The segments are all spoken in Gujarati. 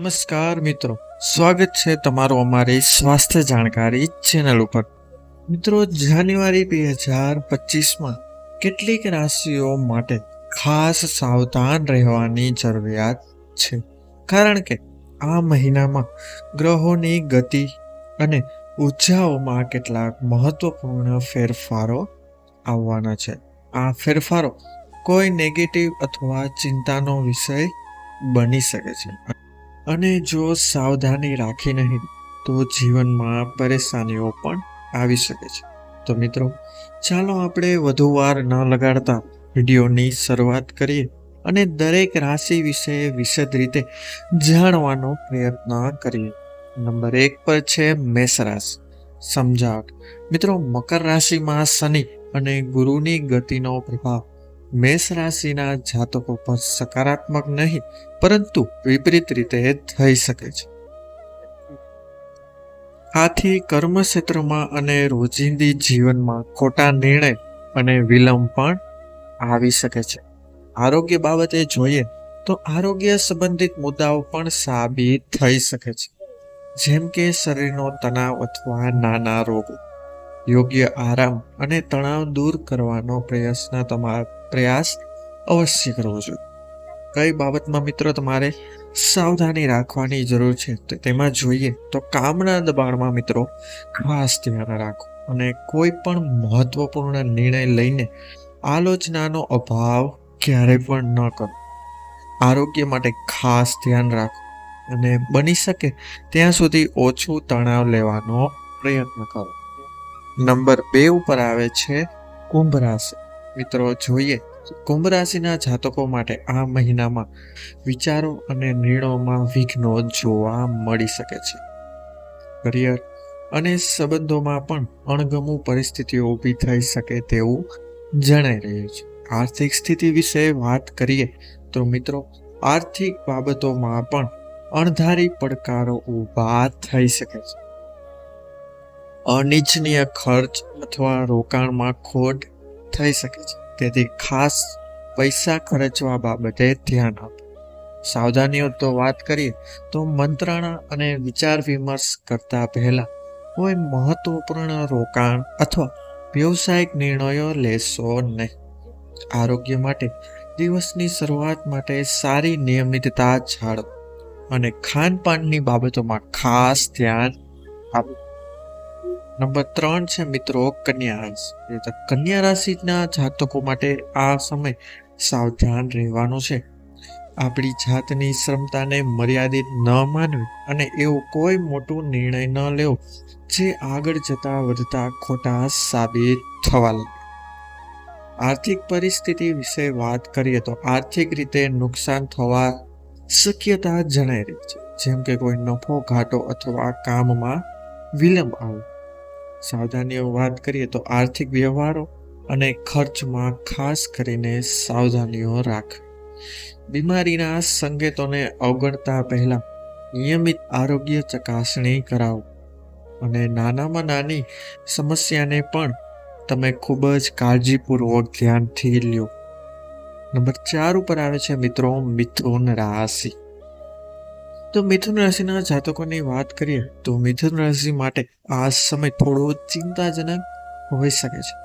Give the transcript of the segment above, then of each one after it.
નમસ્કાર મિત્રો. સ્વાગત છે તમારું અમારી સ્વાસ્થ્ય જાણકારી ચેનલ ઉપર. મિત્રો, જાન્યુઆરી બે હજાર પચીસમાં કેટલીક રાશિઓ માટે ખાસ સાવધાન રહેવાની જરૂરિયાત છે. કારણ કે આ મહિનામાં ગ્રહોની ગતિ અને ઉર્જાઓમાં કેટલાક મહત્વપૂર્ણ ફેરફારો આવવાના છે. આ ફેરફારો કોઈ નેગેટિવ અથવા ચિંતાનો વિષય બની શકે છે. અને જો સાવધાની રાખી નહીં, તો જીવનમાં પરેશાનીઓ પણ આવી શકે છે. તો મિત્રો, ચાલો આપણે વધુ વાર ન લગાડતા વિડીયોની શરૂઆત કરીએ અને દરેક રાશિ વિશે વિશદ રીતે જાણવાનો પ્રયત્ન કરીએ. નંબર એક પર છે મેષ રાશિ. સમજાવટ. મિત્રો, મકર રાશિમાં શનિ અને ગુરુની ગતિનો પ્રભાવ મેષ રાશિના જાતકો પર સકારાત્મક નહીં, પરંતુ વિપરીત રીતે થઈ શકે છે. આથી કર્મક્ષેત્રમાં અને રોજિંદી જીવનમાં ખોટા નિર્ણય અને વિલંબ પણ આવી શકે છે. આરોગ્ય બાબતે જોઈએ તો આરોગ્ય સંબંધિત મુદ્દાઓ પણ સાબિત થઈ શકે છે. જેમ કે શરીરનો તણાવ અથવા નાના રોગો. યોગ્ય આરામ અને તણાવ દૂર કરવાનો પ્રયત્ન તમારા પ્રયાસ અવશ્ય કરવો જોઈએ. કઈ બાબતમાં મિત્રો તમારે સાવધાની રાખવાની જરૂર છે તેમાં જોઈએ તો કામના દબાણમાં મિત્રો ખાસ ધ્યાન રાખો અને કોઈ પણ મહત્વપૂર્ણ નિર્ણય લઈને આલોચનાનો અભાવ ક્યારેય પણ ન કરો. આરોગ્ય માટે ખાસ ધ્યાન રાખો અને બની શકે ત્યાં સુધી ઓછું તણાવ લેવાનો પ્રયત્ન કરો. નંબર બે ઉપર આવે છે કુંભ રાશિ. મિત્રો, જોઈએ કુંભ રાશિના જાતકો માટે આ મહિનામાં વિચારો અને નિર્ણયોમાં વિઘ્નો જોવા મળી શકે છે. કરિયર અને સંબંધોમાં પણ અણગમુ પરિસ્થિતિઓ ઊભી થઈ શકે તેવું જણાઈ રહ્યું છે. આર્થિક સ્થિતિ વિશે વાત કરીએ તો મિત્રો, આર્થિક બાબતોમાં પણ અણધારી પડકારો ઊભા થઈ શકે છે. અનિચ્છનીય ખર્ચ અથવા રોકાણમાં ખોટ થઈ શકે છે. તેથી ખાસ પૈસા ખર્ચવા બાબતે ધ્યાન આપો. સાવધાનીઓ તો વાત કરીએ, તો મંત્રણા અને વિચાર વિમર્શ કરતા પહેલા કોઈ મહત્વપૂર્ણ રોકાણ અથવા વ્યવસાયિક નિર્ણયો લેશો નહીં. આરોગ્ય માટે દિવસની શરૂઆત માટે સારી નિયમિતતા જાળવો અને ખાનપાનની બાબતોમાં ખાસ ધ્યાન આપો. નંબર ત્રણ છે મિત્રો કન્યા રાશિ. કન્યા રાશિના જાતકો માટે આ સમય સાવધાન રહેવાનું છે. આપણી જાતની ક્ષમતાને મર્યાદિત ન માનવી અને એવો કોઈ મોટો નિર્ણય ન લેવો, જે આગળ જતા વધતા ખોટા સાબિત થવા લાગે. આર્થિક પરિસ્થિતિ વિશે વાત કરીએ તો આર્થિક રીતે નુકસાન થવા શક્યતા જણાઈ રહી છે. જેમ કે કોઈ નફો, ઘાટો અથવા કામમાં વિલંબ આવે. સાવધાનીઓ વાત કરીએ તો આર્થિક વ્યવહારો અને ખર્ચમાં ખાસ કરીને સાવધાનીઓ રાખ. બીમારીના સંકેતોને અવગણતા પહેલા નિયમિત આરોગ્ય ચકાસણી કરાવો અને નાનામાં નાની સમસ્યાને પણ તમે ખૂબ જ કાળજીપૂર્વક ધ્યાનથી લ્યો. નંબર ચાર ઉપર આવે છે મિત્રો મિથુન રાશિ. તો મિથુન રાશિના જાતકોની વાત કરીએ તો મિથુન રાશિ માટે આ સમય થોડો ચિંતાજનક હોઈ શકે છે.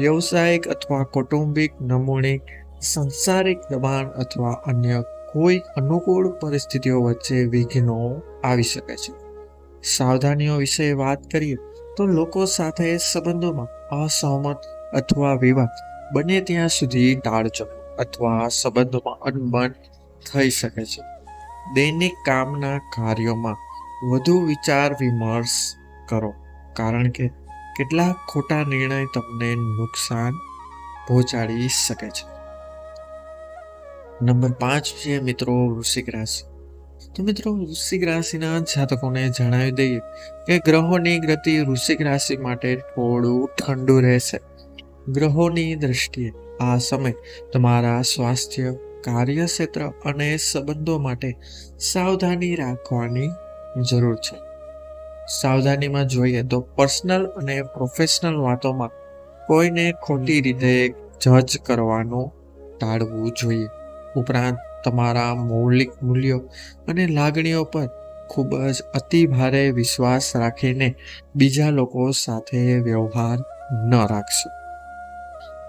વ્યવસાયિક અથવા કૌટુંબિક નમૂણિક સંસારિક દબાણ અથવા અન્ય કોઈ અનુકૂળ પરિસ્થિતિઓ વચ્ચે વિઘ્નો આવી શકે છે. સાવધાનીઓ વિશે વાત કરીએ તો લોકો સાથે સંબંધોમાં અસહમત અથવા વિવાદ બને ત્યાં સુધી ટાળજો અથવા સંબંધોમાં અનબન થઈ શકે છે. દૈનિક કામના કાર્યોમાં વધુ વિચાર વિમર્શ કરો, કારણ કે કેટલાક ખોટા નિર્ણય તમને નુકસાન પહોંચાડી શકે છે. નંબર પાંચ છે મિત્રો વૃશ્ચિક રાશિ. તો મિત્રો વૃશ્ચિક રાશિના જાતકોને જણાવી દઈએ કે ગ્રહોની ગતિ વૃશ્ચિક રાશિ માટે થોડું ઠંડુ રહેશે. ગ્રહોની દ્રષ્ટિએ આ સમય તમારા સ્વાસ્થ્ય કાર્યક્ષેત્ર અને સંબંધો માટે સાવધાની રાખવાની જરૂર છે. સાવધાનીમાં જોઈએ તો પર્સનલ અને પ્રોફેશનલ વાતોમાં કોઈને ખોટી રીતે જજ કરવાનું ટાળવું જોઈએ. ઉપરાંત તમારા મૌલિક મૂલ્યો અને લાગણીઓ પર ખૂબ જ અતિભારે વિશ્વાસ રાખીને બીજા લોકો સાથે વ્યવહાર ન રાખશો.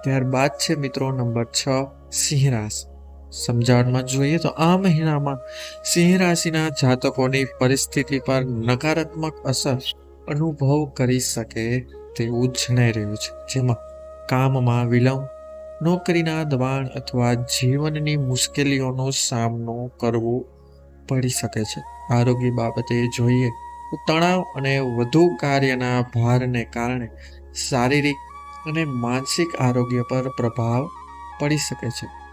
ત્યારબાદ છે મિત્રો નંબર છ સિંહ રાશિ સમજાવટમાં જોઈએ તો આ મહિનામાં સિંહ રાશિના જાતકોની પરિસ્થિતિ પર નકારાત્મક અસર અનુભવ કરી શકે તેવું જણાઈ રહ્યું છે. જેમાં કામમાં વિલંબ, નોકરીના દબાણ અથવા જીવનની મુશ્કેલીઓનો સામનો કરવો પડી શકે છે. આરોગ્ય બાબતે જોઈએ તો તણાવ અને વધુ કાર્યના ભારને કારણે શારીરિક અને માનસિક આરોગ્ય પર પ્રભાવ પડી શકે છે.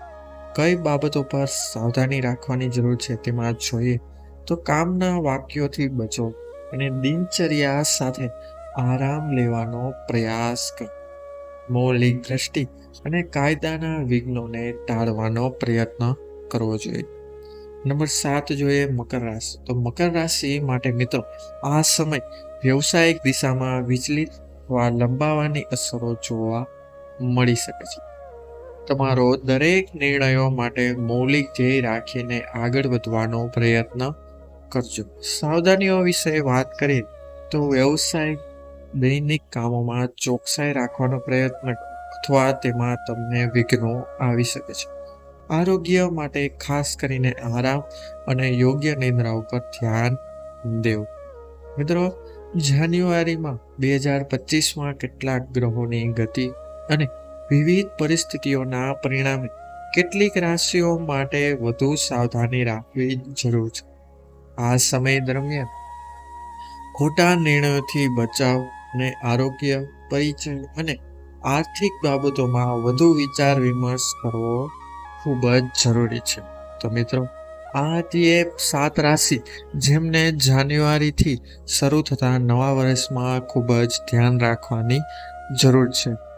કઈ બાબતો પર સાવધાની રાખવાની જરૂર છે તેમાં જોઈએ તો કામના વાક્યોથી બચો અને દિનચર્યા સાથે આરામ લેવાનો પ્રયાસ કરો. મૌલિક દ્રષ્ટિ અને કાયદાના વિઘ્નોને ટાળવાનો પ્રયત્ન કરવો જોઈએ. નંબર સાત જોઈએ મકર રાશિ. તો મકર રાશિ માટે મિત્રો, આ સમય વ્યવસાયિક દિશામાં વિચલિત અથવા લંબાવાની અસરો જોવા મળી શકે છે. તમારો દરેક નિર્ણયો માટે મૌલિક ધ્યેય રાખીને આગળ વધવાનો પ્રયત્ન કરજો. સાવધાનીઓ વિશે વાત કરીએ તો વ્યવસાય દૈનિક કામોમાં ચોકસાઈ રાખવાનો પ્રયત્ન અથવા તેમાં તમને વિઘ્નો આવી શકે છે. આરોગ્ય માટે ખાસ કરીને આરામ અને યોગ્ય નિંદ્રા ઉપર ધ્યાન દેવું. મિત્રો, જાન્યુઆરીમાં બે હજાર પચીસમાં કેટલાક ગ્રહોની ગતિ અને વિવિધ પરિસ્થિતિઓના પરિણામે કેટલીક રાશિઓ માટે વધુ સાવધાની રાખવી જરૂર છે. આ સમય દરમિયાન ખોટા નિર્ણયોથી બચાવ અને આરોગ્ય, પરિચય અને આર્થિક બાબતોમાં વધુ વિચાર વિમર્શ કરવો ખૂબ જ જરૂરી છે. તો મિત્રો, આ હતી એ સાત રાશિ જેમને જાન્યુઆરીથી શરૂ થતા નવા વર્ષમાં ખૂબ જ ધ્યાન રાખવાની જરૂર છે.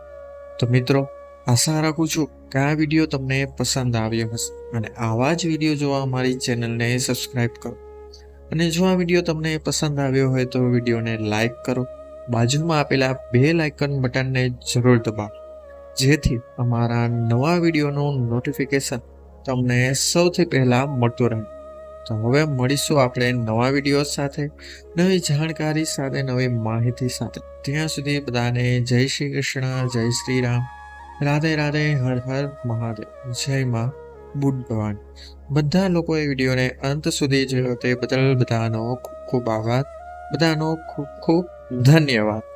તો મિત્રો, આશા રાખું છું કે આ વીડિયો તમને પસંદ આવ્યો હશે અને આવા જ વીડિયો જોવા અમારી ચેનલને સબસ્ક્રાઈબ કરો. અને જો આ વીડિયો તમને પસંદ આવ્યો હોય તો વિડીયોને લાઇક કરો. બાજુમાં આપેલા બે લાઇકન બટનને જરૂર દબાવો. જેથી અમારા નવા વિડીયોનું નોટિફિકેશન તમને સૌથી પહેલાં મળતું રહે. તો હવે મળીશું આપણે નવા વીડિયો સાથે, નવી જાણકારી સાથે, નવી માહિતી સાથે. ત્યાં સુધી બધાને જય શ્રી કૃષ્ણ, જય શ્રી રામ. રાધે રાધે, હર હર મહાદેવ. જય માં બુદ્ધ ભગવાન. બધા લોકોએ વિડીયોને અંત સુધી જોયો તે બદલ બધાનો ખૂબ ખૂબ આભાર. બધાનો ખૂબ ખૂબ ધન્યવાદ.